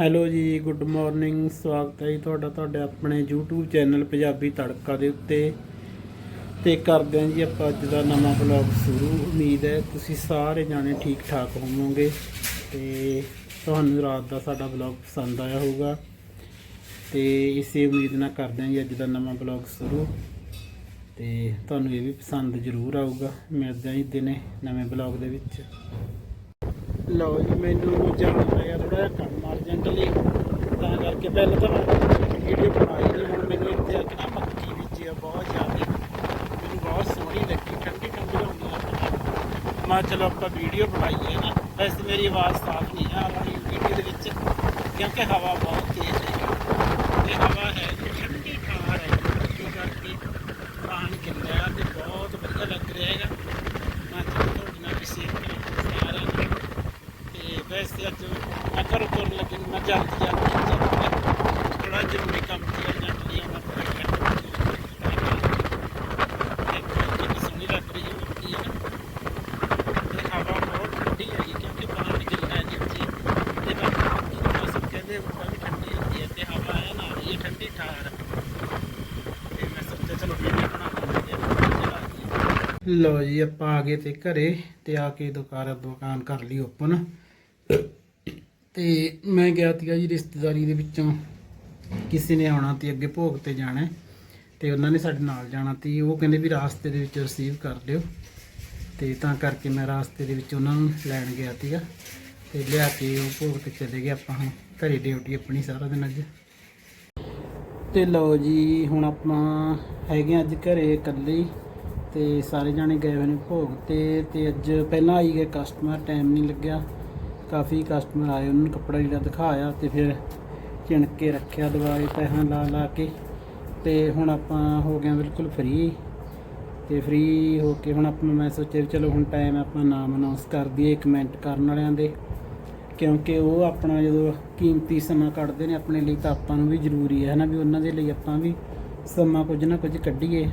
Hello ਜੀ, good morning, ਸਵਾਗਤ ਹੈ ਜੀ ਤੁਹਾਡਾ, ਤੁਹਾਡੇ ਆਪਣੇ YouTube ਚੈਨਲ ਪੰਜਾਬੀ ਤੜਕਾ ਦੇ ਉੱਤੇ। ਤੇ ਕਰਦੇ ਹਾਂ ਜੀ ਆਪਾਂ ਅੱਜ ਦਾ ਨਵਾਂ ਬਲੌਗ ਸ਼ੁਰੂ। ਉਮੀਦ ਹੈ ਤੁਸੀਂ ਸਾਰੇ ਜਾਣੇ ਠੀਕ ਠਾਕ ਹੋਵੋਗੇ ਤੇ ਤੁਹਾਨੂੰ ਰਾਤ ਦਾ ਸਾਡਾ ਬਲੌਗ ਪਸੰਦ ਆਇਆ ਹੋਊਗਾ। ਤੇ ਇਸੇ ਉਮੀਦ ਨਾਲ ਕਰਦੇ ਹਾਂ ਜੀ ਅੱਜ ਦਾ ਨਵਾਂ ਬਲੌਗ ਸ਼ੁਰੂ। ਤੇ ਤੁਹਾਨੂੰ ਇਹ ਵੀ ਪਸੰਦ ਜ਼ਰੂਰ ਆਊਗਾ। ਮਿਲਦੇ ਹਾਂ ਜੀ ਦਿਨੇ ਨਵੇਂ ਬਲੌਗ ਦੇ ਵਿੱਚ। ਲਓ ਜੀ, ਮੈਨੂੰ ਜਾਣਾ ਪਿਆ ਥੋੜਾ ਜਿਹਾ ਕੰਮ ਅਰਜੈਂਟਲੀ ਤਾਂ ਕਰਕੇ ਪਹਿਲਾਂ ਤਾਂ ਮੈਂ ਵੀਡੀਓ ਬਣਾਈ ਨਹੀਂ ਹੁਣ ਮੈਨੂੰ ਇੱਥੇ ਆ ਕੇ ਨਾ ਮੱਕੀ ਬੀਜੀ ਆ, ਬਹੁਤ ਜ਼ਿਆਦਾ। ਮੈਨੂੰ ਬਹੁਤ ਸੋਹਣੀ ਲੱਗੀ, ਠੰਡੀ ਠੰਡੀ ਹੁੰਦੀ ਆ ਮੈਂ ਚਲੋ ਆਪਾਂ ਵੀਡੀਓ ਬਣਾਈਏ ਨਾ। ਵੈਸੇ ਮੇਰੀ ਆਵਾਜ਼ ਸਾਫ਼ ਨਹੀਂ ਆ ਰਹੀ ਵੀਡੀਓ ਦੇ ਵਿੱਚ, ਕਿਉਂਕਿ ਹਵਾ ਬਹੁਤ ਤੇਜ਼ ਹੈ ਤੇ ਹਵਾ ਹੈ ਠੰਡੀ ਠਾਰ ਹੈ ਜੋ ਕਰਕੇ ਪਾਣੀ ਕਿੰਨਾ ਤੇ ਬਹੁਤ ਵਧੀਆ ਲੱਗ ਰਿਹਾ ਹੈਗਾ ਮੈਂ ਚਲੋ ਤੁਹਾਡੇ ਨਾਲ ਵੀ ਸ਼ੇਅਰ ਕਰਾਂ ਸਾਰਿਆਂ ਨੂੰ ਤੇ ਵੈਸੇ ਅੱਜ ਮੈਂ ਘਰੋਂ ਤੁਰਨ ਲੱਗੀ ਨੂੰ ਮੈਂ ਜਲਦੀ ਜਲਦੀ ਚੱਲਦਾ ਥੋੜਾ ਜ਼ਰੂਰੀ ਕੰਮ ਸੀ ਅਰਜੈਂਟਲੀ ਮੈਂ ਪੂਰਾ ਕਰ ਕਿੰਨੀ ਸੋਹਣੀ ਲੱਗ ਰਹੀ ਹੈ ਮਿੱਟੀ ਹੈ ਨਾ ਤੇ ਹਵਾ ਬਹੁਤ ਠੰਡੀ ਹੈ ਕਿਉਂਕਿ ਪਾਣੀ ਗਿਰਨਾ ਹੈ ਜਿੱਥੇ ਤੇ ਬਾਕੀ ਮੌਸਮ ਕਹਿੰਦੇ ਉਹ ਵੀ ਠੰਡੀ ਹੁੰਦੀ ਹੈ ਤੇ ਹਵਾ ਹੈ ਨਾ ਇਹ ਠੰਡੀ ਠਾਰ। ਤੇ ਮੈਂ ਸੋਚਿਆ, ਚਲੋ ਵੀਡੀਓ ਬਣਾ ਲੈਂਦੇ ਲੋ ਜੀ, ਆਪਾਂ ਆ ਗਏ ਤੇ ਘਰੇ ਤੇ ਆ ਕੇ ਦੁਕਾਨ ਦੁਕਾਨ ਕਰ ਲਈ ਓਪਨ। ਤੇ ਮੈਂ ਗਿਆ ਤੀਗਾ ਜੀ ਰਿਸ਼ਤੇਦਾਰੀ ਦੇ ਵਿੱਚੋਂ। ਕਿਸੇ ਨੇ ਆਉਣਾ ਤੇ ਅੱਗੇ ਭੋਗ ਤੇ ਜਾਣਾ ਹੈ ਤੇ ਉਹਨਾਂ ਨੇ ਸਾਡੇ ਨਾਲ ਜਾਣਾ ਤੇ ਉਹ ਕਹਿੰਦੇ ਵੀ ਰਾਸਤੇ ਦੇ ਵਿੱਚ ਰਿਸੀਵ ਕਰ ਲਿਓ ਤੇ ਤਾਂ ਕਰਕੇ ਮੈਂ ਰਾਸਤੇ ਦੇ ਵਿੱਚ ਉਹਨਾਂ ਨੂੰ ਲੈਣ ਗਿਆ ਤੀਗਾ ਤੇ ਲਿਆ ਕੇ ਉਹ ਭੋਗ ਤੇ ਚਲੇ ਗਏ ਆਪਾਂ ਹੁਣ। ਘਰੇ ਡਿਊਟੀ ਆਪਣੀ ਸਾਰਾ ਦਿਨ ਅੱਜ। ਤੇ ਲਓ ਜੀ, ਹੁਣ ਆਪਾਂ ਹੈਗੇ ਹਾਂ ਅੱਜ ਘਰੇ ਇਕੱਲੇ ਹੀ ਤੇ ਸਾਰੇ ਜਾਣੇ ਗਏ ਹੋਏ ਨੇ ਭੋਗ ਤੇ ਤੇ ਅੱਜ ਪਹਿਲਾਂ ਆਈ ਗਏ ਕਸਟਮਰ ਟਾਈਮ ਨਹੀਂ ਲੱਗਿਆ। ਕਾਫੀ ਕਸਟਮਰ ਆਏ, ਉਹਨਾਂ ਨੂੰ ਕੱਪੜਾ ਜਿਹੜਾ ਦਿਖਾਇਆ ਤੇ ਫਿਰ ਚਿਣ ਕੇ ਰੱਖਿਆ ਦੁਬਾਰੇ ਪੈਸਾ ਲਾ ਲਾ ਕੇ ਤੇ ਹੁਣ ਆਪਾਂ ਹੋ ਗਏ ਬਿਲਕੁਲ ਫ੍ਰੀ ਤੇ ਫ੍ਰੀ ਹੋ ਕੇ ਹੁਣ ਆਪਾਂ ਮੈਂ ਸੋਚਿਆ ਵੀ ਚਲੋ ਹੁਣ ਟਾਈਮ ਆਪਾਂ ਨਾਮ ਅਨਾਉਂਸ ਕਰ ਦਈਏ ਕਮੈਂਟ ਕਰਨ ਵਾਲਿਆਂ ਦੇ, ਕਿਉਂਕਿ ਉਹ ਆਪਣਾ ਜਦੋਂ ਕੀਮਤੀ ਸਮਾਂ ਕੱਢਦੇ ਨੇ ਆਪਣੇ ਲਈ ਤਾਂ ਆਪਾਂ ਨੂੰ ਵੀ ਜ਼ਰੂਰੀ ਹੈ ਨਾ ਵੀ ਉਹਨਾਂ ਦੇ ਲਈ ਆਪਾਂ ਵੀ ਸਮਾਂ ਕੁਝ ਨਾ ਕੁਝ ਕੱਢੀਏ।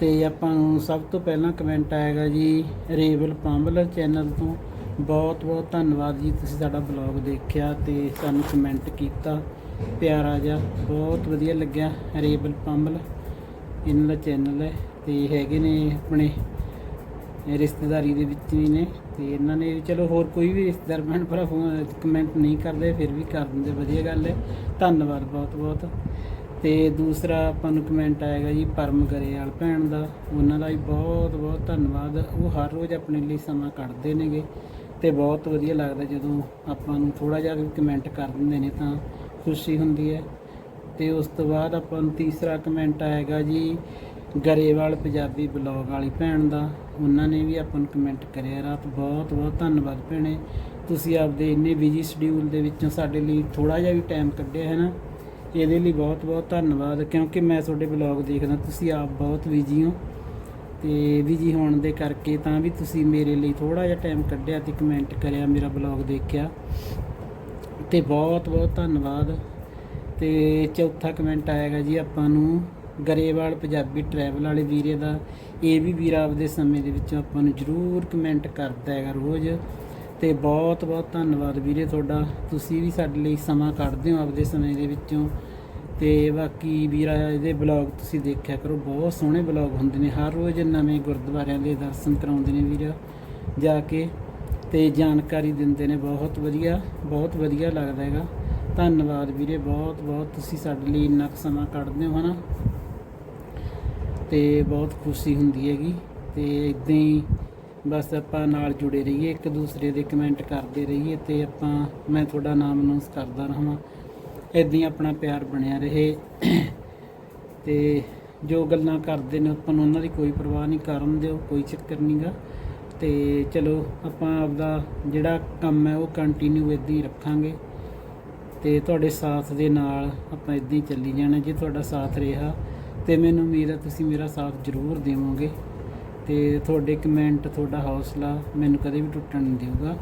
ਤੇ ਆਪਾਂ ਨੂੰ ਸਭ ਤੋਂ ਪਹਿਲਾਂ ਕਮੈਂਟ ਆਏਗਾ ਜੀ ਰੇਵਲ ਪੰਬਲ ਚੈਨਲ ਤੋਂ। ਬਹੁਤ ਬਹੁਤ ਧੰਨਵਾਦ ਜੀ, ਤੁਸੀਂ ਸਾਡਾ ਬਲੌਗ ਦੇਖਿਆ ਤੇ ਸਾਨੂੰ ਕਮੈਂਟ ਕੀਤਾ। ਪਿਆਰਾ ਜਿਹਾ, ਬਹੁਤ ਵਧੀਆ ਲੱਗਿਆ। ਰੇਬਲ ਪੰਬਲ, ਇਹਨਾਂ ਦਾ ਚੈਨਲ ਹੈ ਤੇ ਹੈਗੇ ਨੇ ਆਪਣੇ ਰਿਸ਼ਤੇਦਾਰੀ ਦੇ ਵਿੱਚ ਵੀ ਨੇ ਤੇ ਇਹਨਾਂ ਨੇ ਵੀ ਚਲੋ ਹੋਰ ਕੋਈ ਵੀ ਰਿਸ਼ਤੇਦਾਰ ਭੈਣ ਭਰਾ ਕਮੈਂਟ ਨਹੀਂ ਕਰਦੇ, ਫਿਰ ਵੀ ਕਰ ਦਿੰਦੇ, ਵਧੀਆ ਗੱਲ ਹੈ। ਧੰਨਵਾਦ ਬਹੁਤ ਬਹੁਤ। ਤੇ ਦੂਸਰਾ ਆਪਾਂ ਨੂੰ ਕਮੈਂਟ ਆਏਗਾ ਜੀ, ਪਰਮ ਗਰੇਵਾਲ ਭੈਣ ਦਾ। ਉਹਨਾਂ ਦਾ ਵੀ ਬਹੁਤ ਬਹੁਤ ਧੰਨਵਾਦ। ਉਹ ਹਰ ਰੋਜ਼ ਆਪਣੇ ਲਈ ਸਮਾਂ ਕੱਢਦੇ ਨੇਗੇ। ਤੇ ਬਹੁਤ ਵਧੀਆ ਲੱਗਦਾ ਜਦੋਂ ਆਪਾਂ ਨੂੰ ਥੋੜਾ ਜਿਹਾ ਵੀ ਕਮੈਂਟ ਕਰ ਦਿੰਦੇ ਨੇ ਤਾਂ ਖੁਸ਼ੀ ਹੁੰਦੀ ਹੈ। ਤੇ ਉਸ ਤੋਂ ਬਾਅਦ ਆਪਾਂ ਨੂੰ ਤੀਸਰਾ ਕਮੈਂਟ ਆਏਗਾ ਜੀ, ਗਰੇਵਾਲ ਪੰਜਾਬੀ ਬਲੌਗ ਵਾਲੀ ਭੈਣ ਦਾ। ਉਹਨਾਂ ਨੇ ਵੀ ਆਪਾਂ ਨੂੰ ਕਮੈਂਟ ਕਰਿਆ। ਰਾਤ ਬਹੁਤ ਬਹੁਤ ਧੰਨਵਾਦ ਭੈਣੇ। ਤੁਸੀਂ ਆਪਦੇ ਇੰਨੇ ਬਿਜ਼ੀ ਸ਼ਡਿਊਲ ਦੇ ਵਿੱਚੋਂ ਸਾਡੇ ਲਈ ਥੋੜਾ ਜਿਹਾ ਵੀ ਟਾਈਮ ਕੱਢਿਆ ਹੈ ਨਾ। ਇਹਦੇ ਲਈ ਬਹੁਤ ਬਹੁਤ ਧੰਨਵਾਦ। ਕਿਉਂਕਿ ਮੈਂ ਤੁਹਾਡੇ ਬਲੌਗ ਦੇਖਦਾ, ਤੁਸੀਂ ਆਪ ਬਹੁਤ ਬਿਜ਼ੀ ਹੋ। ਤੇ ਬਿਜ਼ੀ ਹੋਣ ਦੇ ਕਰਕੇ ਤਾਂ ਵੀ ਤੁਸੀਂ ਮੇਰੇ ਲਈ ਥੋੜਾ ਜਿਹਾ ਟਾਈਮ ਕੱਢਿਆ ਤੇ ਕਮੈਂਟ ਕਰਿਆ, ਮੇਰਾ ਬਲੌਗ ਦੇਖਿਆ। ਤੇ ਬਹੁਤ ਬਹੁਤ ਧੰਨਵਾਦ। ਤੇ ਚੌਥਾ ਕਮੈਂਟ ਆਏਗਾ ਜੀ ਆਪਾਂ ਨੂੰ, ਗਰੇਵਾਲ ਪੰਜਾਬੀ ਟਰੈਵਲ ਵਾਲੇ ਵੀਰੇ ਦਾ। ਇਹ ਵੀ ਵੀਰ ਆਪਦੇ ਸਮੇਂ ਦੇ ਵਿੱਚੋਂ ਆਪਾਂ ਨੂੰ ਜ਼ਰੂਰ ਕਮੈਂਟ ਕਰਦਾ ਹੈਗਾ ਰੋਜ਼। ਤੇ ਬਹੁਤ ਬਹੁਤ ਧੰਨਵਾਦ ਵੀਰੇ ਤੁਹਾਡਾ। ਤੁਸੀਂ ਵੀ ਸਾਡੇ ਲਈ ਸਮਾਂ ਕੱਢਦੇ ਹੋ ਆਪਦੇ ਸਮੇਂ ਦੇ ਵਿੱਚੋਂ। ਤੇ ਬਾਕੀ ਵੀਰਾ, ਇਹਦੇ ਬਲੌਗ ਤੁਸੀਂ ਦੇਖਿਆ ਕਰੋ, ਬਹੁਤ ਸੋਹਣੇ ਬਲੌਗ ਹੁੰਦੇ ਨੇ। ਹਰ ਰੋਜ਼ ਨਵੇਂ ਗੁਰਦੁਆਰਿਆਂ ਦੇ ਦਰਸ਼ਨ ਕਰਾਉਂਦੇ ਨੇ ਵੀਰਾ, ਜਾ ਕੇ। ਤੇ ਜਾਣਕਾਰੀ ਦਿੰਦੇ ਨੇ, ਬਹੁਤ ਵਧੀਆ ਬਹੁਤ ਵਧੀਆ ਲੱਗਦਾ ਹੈਗਾ। ਧੰਨਵਾਦ ਵੀਰੇ, ਬਹੁਤ ਬਹੁਤ ਤੁਸੀਂ ਸਾਡੇ ਲਈ ਇੰਨਾ ਕੁ ਸਮਾਂ ਕੱਢਦੇ ਹੋ, ਹਨਾ? ਤੇ ਬਹੁਤ ਖੁਸ਼ੀ ਹੁੰਦੀ ਹੈਗੀ। ਤੇ ਇਦਾਂ ਹੀ ਬਸ ਆਪਾਂ ਨਾਲ ਜੁੜੇ ਰਹੀਏ, ਇੱਕ ਦੂਸਰੇ ਦੇ ਕਮੈਂਟ ਕਰਦੇ ਰਹੀਏ ਤੇ ਆਪਾਂ, ਮੈਂ ਤੁਹਾਡਾ ਨਾਮ ਅਨਾਉਂਸ ਕਰਦਾ ਰਹਾਂ ਇਦਾਂ ਹੀ ਆਪਣਾ ਪਿਆਰ ਬਣਿਆ ਰਹੇ। ਤੇ ਜੋ ਗੱਲਾਂ ਕਰਦੇ ਨੇ, ਆਪਾਂ ਨੂੰ ਉਹਨਾਂ ਦੀ ਕੋਈ ਪਰਵਾਹ ਨਹੀਂ, ਕਰਨ ਦਿਓ, ਕੋਈ ਚੱਕਰ ਨਹੀਂਗਾ ਤੇ ਚਲੋ, ਆਪਾਂ ਆਪਦਾ ਜਿਹੜਾ ਕੰਮ ਹੈ, ਉਹ ਕੰਟੀਨਿਊ ਇਦਾਂ ਹੀ ਰੱਖਾਂਗੇ। ਤੇ ਤੁਹਾਡੇ ਸਾਥ ਦੇ ਨਾਲ ਆਪਾਂ ਇਦਾਂ ਹੀ ਚੱਲੀ ਜਾਣਾ, ਜੇ ਤੁਹਾਡਾ ਸਾਥ ਰਿਹਾ। ਤੇ ਮੈਨੂੰ ਉਮੀਦ ਹੈ, ਤੁਸੀਂ ਮੇਰਾ ਸਾਥ ਜ਼ਰੂਰ ਦੇਵੋਗੇ। ਤੇ ਤੁਹਾਡੇ ਕਮੈਂਟ ਤੁਹਾਡਾ ਹੌਸਲਾ ਮੈਨੂੰ ਕਦੇ ਵੀ ਟੁੱਟਣ ਨਹੀਂ ਦੇਊਗਾ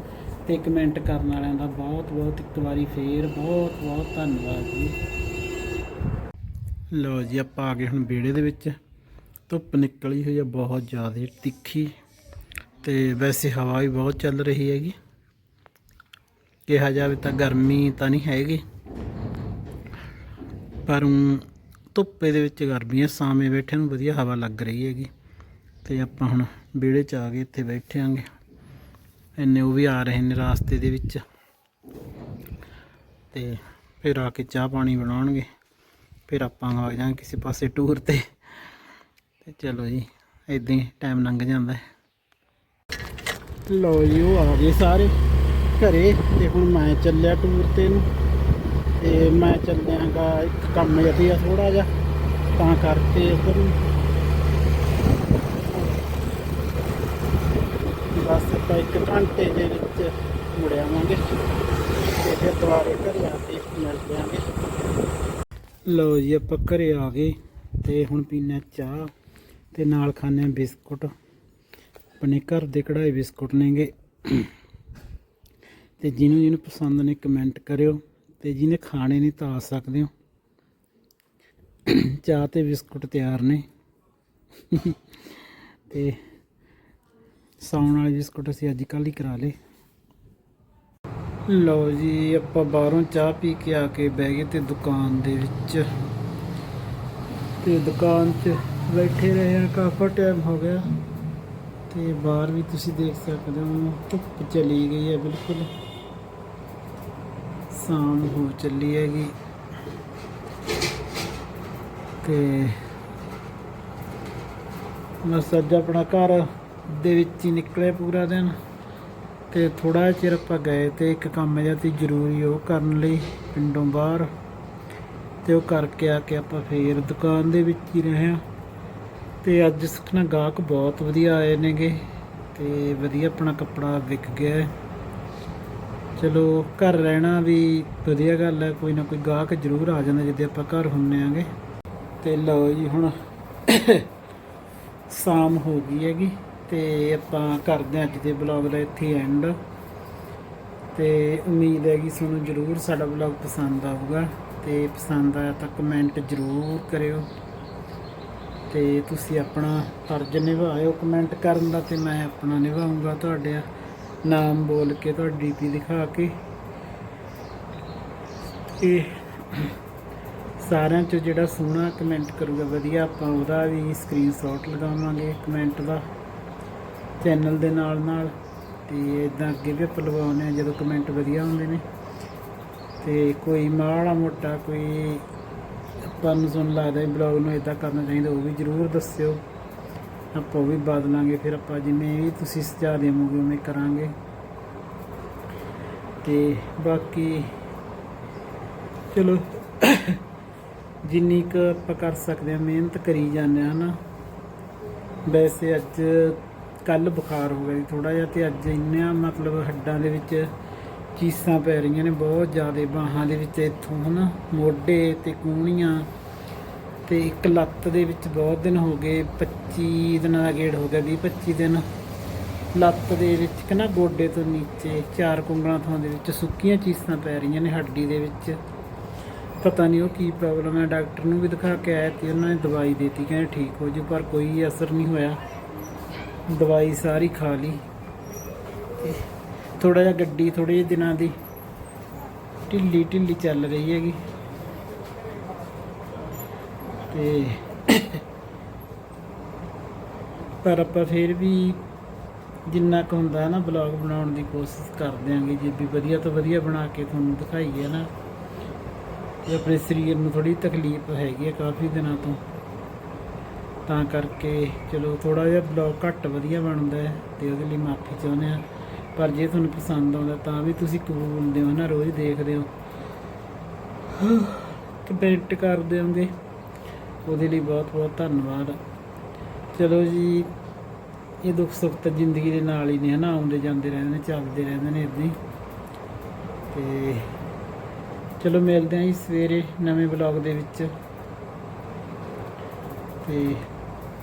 ਤੇ ਕਮੈਂਟ ਕਰਨ ਵਾਲਿਆਂ ਦਾ ਬਹੁਤ ਬਹੁਤ ਇੱਕ ਵਾਰੀ ਫੇਰ ਬਹੁਤ ਬਹੁਤ ਧੰਨਵਾਦ ਜੀ। ਲੋ ਜੀ, ਆਪਾਂ ਆ ਗਏ ਹੁਣ ਵਿਹੜੇ ਦੇ ਵਿੱਚ। ਧੁੱਪ ਨਿਕਲੀ ਹੋਈ ਹੈ ਬਹੁਤ ਜ਼ਿਆਦਾ ਤਿੱਖੀ। ਤੇ ਵੈਸੇ ਹਵਾ ਵੀ ਬਹੁਤ ਚੱਲ ਰਹੀ ਹੈਗੀ। ਕਿਹਾ ਜਾਵੇ ਤਾਂ ਗਰਮੀ ਤਾਂ ਨਹੀਂ ਹੈਗੀ। ਪਰ ਊਂ ਧੁੱਪੇ ਦੇ ਵਿੱਚ ਗਰਮੀ ਹੈ ਸਾਵੇਂ ਬੈਠੇ ਨੂੰ ਵਧੀਆ ਹਵਾ ਲੱਗ ਰਹੀ ਹੈਗੀ। ਤੇ ਆਪਾਂ ਹੁਣ ਵਿਹੜੇ 'ਚ ਆ ਗਏ, ਇੱਥੇ ਬੈਠੇ ਇੰਨੇ ਉਹ ਵੀ ਆ ਰਹੇ ਨੇ ਰਾਸਤੇ ਦੇ ਵਿੱਚ। ਤੇ ਫਿਰ ਆ ਕੇ ਚਾਹ ਪਾਣੀ ਬਣਾਉਣਗੇ। ਫਿਰ ਆਪਾਂ ਆ ਜਾਾਂਗੇ ਕਿਸੇ ਪਾਸੇ ਟੂਰ ਤੇ। ਤੇ ਚਲੋ ਜੀ ਇਦਾਂ ਹੀ ਟਾਈਮ ਲੰਘ ਜਾਂਦਾ ਹੈ। ਲੋ ਜੀ, ਉਹ ਆ ਗਏ ਸਾਰੇ ਘਰੇ ਤੇ ਹੁਣ ਮੈਂ ਚੱਲਿਆ ਟੂਰ ਤੇ ਨੂੰ ਤੇ ਮੈਂ ਚੱਲਿਆਗਾ, ਇੱਕ ਕੰਮ ਜਿਹਾ ਥੋੜਾ ਜਿਹਾ। ਤਾਂ ਕਰਕੇ ਉਧਰ ਨੂੰ ਬਸ ਆਪਾਂ ਇੱਕ ਘੰਟੇ ਦੇ ਵਿੱਚ ਮੁੜ ਆਵਾਂਗੇ ਤੇ ਫਿਰ ਦੁਬਾਰੇ ਘਰੇ ਆ ਕੇ ਮਿਲ ਜਾਵਾਂਗੇ ਲਓ ਜੀ, ਆਪਾਂ ਘਰੇ ਆ ਗਏ ਤੇ ਹੁਣ ਪੀਣਾ ਚਾਹ ਤੇ ਨਾਲ ਖਾਣੇ ਆ ਬਿਸਕੁਟ। ਆਪਣੇ ਘਰ ਦੇ ਕਢਾਈ ਬਿਸਕੁਟ ਨੇਗੇ। ਤੇ ਜਿਹਨੂੰ ਜਿਹਨੂੰ ਪਸੰਦ ਨੇ ਕਮੈਂਟ ਕਰਿਓ ਤੇ ਜਿਹਨੇ ਖਾਣੇ ਨਹੀਂ ਤਾਂ ਆ ਸਕਦੇ ਹੋ। ਚਾਹ ਤੇ ਬਿਸਕੁਟ ਤਿਆਰ ਨੇ। ਤੇ ਸਾਉਣ ਵਾਲੇ ਬਿਸਕੁਟ ਅਸੀਂ ਅੱਜ ਕੱਲ੍ਹ ਹੀ ਕਰਾ ਲਏ। ਲਓ ਜੀ, ਆਪਾਂ ਬਾਹਰੋਂ ਚਾਹ ਪੀ ਕੇ ਆ ਕੇ ਬਹਿ ਗਏ ਤੇ ਦੁਕਾਨ ਦੇ ਵਿੱਚ। ਤੇ ਦੁਕਾਨ 'ਚ ਬੈਠੇ ਰਹੇ ਆ, ਕਾਫੀ ਟਾਈਮ ਹੋ ਗਿਆ। ਤੇ ਬਾਹਰ ਵੀ ਤੁਸੀਂ ਦੇਖ ਸਕਦੇ ਹੋ, ਧੁੱਪ ਚਲੀ ਗਈ ਹੈ ਬਿਲਕੁਲ। ਸ਼ਾਮ ਹੋ ਚੱਲੀ ਹੈਗੀ। ਤੇ ਬਸ ਅੱਜ ਆਪਣਾ ਘਰ ਦੇ ਵਿੱਚ ਹੀ ਨਿਕਲੇ ਪੂਰਾ ਦਿਨ। ਤੇ ਥੋੜਾ ਚਿਰ ਆਪਾਂ ਗਏ ਤੇ ਇੱਕ ਕੰਮ ਜਿਹਾ ਸੀ ਜ਼ਰੂਰੀ ਉਹ ਕਰਨ ਲਈ ਪਿੰਡੋਂ ਬਾਹਰ। ਤੇ ਉਹ ਕਰਕੇ ਆ ਕੇ ਆਪਾਂ ਫੇਰ ਦੁਕਾਨ ਦੇ ਵਿੱਚ ਹੀ ਰਹੇ ਆ ਤੇ ਅੱਜ ਸੁਖਣਾ ਗਾਹਕ ਬਹੁਤ ਵਧੀਆ ਆਏ ਨੇਗੇ ਤੇ ਵਧੀਆ ਆਪਣਾ ਕੱਪੜਾ ਵਿਕ ਗਿਆ ਹੈ। ਚਲੋ ਘਰ ਰਹਿਣਾ ਵੀ ਵਧੀਆ ਗੱਲ ਹੈ, ਕੋਈ ਨਾ ਕੋਈ ਗਾਹਕ ਜ਼ਰੂਰ ਆ ਜਾਂਦਾ ਜਦੋਂ ਆਪਾਂ ਘਰ ਹੁੰਨੇ ਆਂਗੇ। ਤੇ ਲਓ ਜੀ ਹੁਣ ਸ਼ਾਮ ਹੋ ਗਈ ਹੈਗੀ। ਤੇ ਆਪਾਂ ਕਰਦੇ ਹਾਂ ਅੱਜ ਦੇ ਬਲੌਗ ਦਾ ਇੱਥੇ ਐਂਡ ਤੇ ਉਮੀਦ ਹੈ ਕਿ ਤੁਹਾਨੂੰ ਜ਼ਰੂਰ ਸਾਡਾ ਬਲੌਗ ਪਸੰਦ ਆਊਗਾ। ਤੇ ਪਸੰਦ ਆਇਆ ਤਾਂ ਕਮੈਂਟ ਜ਼ਰੂਰ ਕਰਿਓ। ਤੇ ਤੁਸੀਂ ਆਪਣਾ ਫਰਜ਼ ਨਿਭਾਇਓ ਕਮੈਂਟ ਕਰਨ ਦਾ ਤੇ ਮੈਂ ਆਪਣਾ ਨਿਭਾਉਂਗਾ ਤੁਹਾਡੇ ਨਾਮ ਬੋਲ ਕੇ, ਤੁਹਾਡੀ ਡੀਪੀ ਦਿਖਾ ਕੇ। ਇਹ ਸਾਰਿਆਂ ਚ ਜਿਹੜਾ ਸੋਹਣਾ ਕਮੈਂਟ ਕਰੂਗਾ, ਵਧੀਆ ਆਪਾਂ ਉਹਦਾ ਵੀ ਸਕਰੀਨਸ਼ਾਟ ਲਗਾਵਾਂਗੇ ਕਮੈਂਟ ਦਾ। ਚੈਨਲ ਦੇ ਨਾਲ ਨਾਲ ਤੇ ਇਦਾਂ ਅੱਗੇ ਵੀ ਆਪਾਂ ਲਗਾਉਂਦੇ ਆ ਜਦੋਂ ਕਮੈਂਟ ਵਧੀਆ ਹੁੰਦੇ ਨੇ। ਤੇ ਕੋਈ ਮਾੜਾ ਮੋਟਾ ਕੋਈ ਆਪਾਂ ਨੂੰ ਸੁਣ ਲੱਗਦਾ ਬਲੌਗ ਨੂੰ ਇਦਾਂ ਕਰਨਾ ਚਾਹੀਦਾ, ਉਹ ਵੀ ਜਰੂਰ ਦੱਸਿਓ। ਆਪਾਂ ਉਹ ਵੀ ਬਦਲਾਂਗੇ ਫਿਰ ਆਪਾਂ ਜਿਵੇਂ ਵੀ ਤੁਸੀਂ ਸੁਝਾਅ ਦੇਵੋਗੇ, ਉਵੇਂ ਕਰਾਂਗੇ। ਤੇ ਬਾਕੀ ਚਲੋ, ਜਿੰਨੀ ਕੁ ਆਪਾਂ ਕਰ ਸਕਦੇ ਹਾਂ, ਮਿਹਨਤ ਕਰੀ ਜਾਂਦੇ ਹਾਂ ਨਾ। ਵੈਸੇ ਅੱਜ ਕੱਲ ਬੁਖਾਰ ਹੋ ਗਿਆ ਸੀ ਥੋੜਾ ਜਿਹਾ ਤੇ ਅੱਜ ਇੰਨਾ ਮਤਲਬ ਹੱਡਾਂ ਦੇ ਵਿੱਚ ਚੀਸਾਂ ਪੈ ਰਹੀਆਂ ਨੇ, ਬਹੁਤ ਜ਼ਿਆਦਾ ਬਾਹਾਂ ਦੇ ਵਿੱਚ ਇੱਥੋਂ ਹਨਾ, ਮੋਢੇ ਤੇ ਕੂਹਣੀਆਂ ਤੇ ਇੱਕ ਲੱਤ ਦੇ ਵਿੱਚ ਬਹੁਤ ਦਿਨ ਹੋ ਗਏ 25 ਦਿਨਾਂ ਦਾ ਗੇੜ ਹੋ ਗਿਆ 20 25 ਦਿਨ ਲੱਤ ਦੇ ਵਿੱਚ ਕਿ ਨਾ ਗੋਡੇ ਤੋਂ ਨੀਚੇ ਚਾਰ ਕੁੰਗਲਾਂ ਥਾਂ ਦੇ ਵਿੱਚ ਸੁੱਕੀਆਂ ਚੀਸਾਂ ਪੈ ਰਹੀਆਂ ਨੇ ਹੱਡੀ ਦੇ ਵਿੱਚ। ਪਤਾ ਨਹੀਂ ਉਹ ਕੀ ਪ੍ਰੋਬਲਮ ਹੈ, ਡਾਕਟਰ ਨੂੰ ਵੀ ਦਿਖਾ ਕੇ ਆਇਆ ਤੇ ਉਹਨਾਂ ਨੇ ਦਵਾਈ ਦਿੱਤੀ, ਕਹਿੰਦੇ ਠੀਕ ਹੋ ਜੂ, ਪਰ ਕੋਈ ਅਸਰ ਨਹੀਂ ਹੋਇਆ। ਦਵਾਈ ਸਾਰੀ ਖਾ ਲਈ ਥੋੜਾ ਜਿਹਾ ਗੱਡੀ ਥੋੜੇ ਜਿਹੇ ਦਿਨਾਂ ਦੀ ਢਿੱਲੀ ਢਿੱਲੀ ਚੱਲ ਰਹੀ ਹੈਗੀ। ਤੇ ਪਰ ਆਪਾਂ ਫਿਰ ਵੀ ਜਿੰਨਾ ਕੁ ਹੁੰਦਾ ਨਾ ਬਲੌਗ ਬਣਾਉਣ ਦੀ ਕੋਸ਼ਿਸ਼ ਕਰਦੇ ਆਂਗੇ ਜੇ ਵੀ ਵਧੀਆ ਤੋਂ ਵਧੀਆ ਬਣਾ ਕੇ ਤੁਹਾਨੂੰ ਦਿਖਾਈਏ ਨਾ, ਤੇ ਆਪਣੇ ਸਰੀਰ ਨੂੰ ਥੋੜੀ ਤਕਲੀਫ ਹੈਗੀ ਹੈ ਕਾਫੀ ਦਿਨਾਂ ਤੋਂ। ਤਾਂ ਕਰਕੇ ਚਲੋ ਥੋੜਾ ਜਿਹਾ ਬਲੌਗ ਘੱਟ ਵਧੀਆ ਬਣਦਾ ਹੈ ਤੇ ਉਹਦੇ ਲਈ ਮਾਫੀ ਚਾਹੁੰਦੇ ਆ ਪਰ ਜੇ ਤੁਹਾਨੂੰ ਪਸੰਦ ਆਉਂਦਾ ਤਾਂ ਵੀ ਤੁਸੀਂ ਕਬੂਲਦੇ ਹੋ ਨਾ, ਰੋਜ਼ ਦੇਖਦੇ ਹੋ। ਕਮੈਂਟ ਕਰਦੇ ਹੋਗੇ ਉਹਦੇ ਲਈ ਬਹੁਤ ਬਹੁਤ ਧੰਨਵਾਦ। ਚਲੋ ਜੀ, ਇਹ ਦੁੱਖ ਸੁੱਖ ਤਾਂ ਜ਼ਿੰਦਗੀ ਦੇ ਨਾਲ ਹੀ ਨੇ ਹਨਾ, ਆਉਂਦੇ ਜਾਂਦੇ ਰਹਿੰਦੇ ਨੇ, ਚੱਲਦੇ ਰਹਿੰਦੇ ਨੇ ਇਦਾਂ ਹੀ। ਤੇ ਚਲੋ ਮਿਲਦੇ ਆਂ ਜੀ ਸਵੇਰੇ ਨਵੇਂ ਬਲੌਗ ਦੇ ਵਿੱਚ। ਤੇ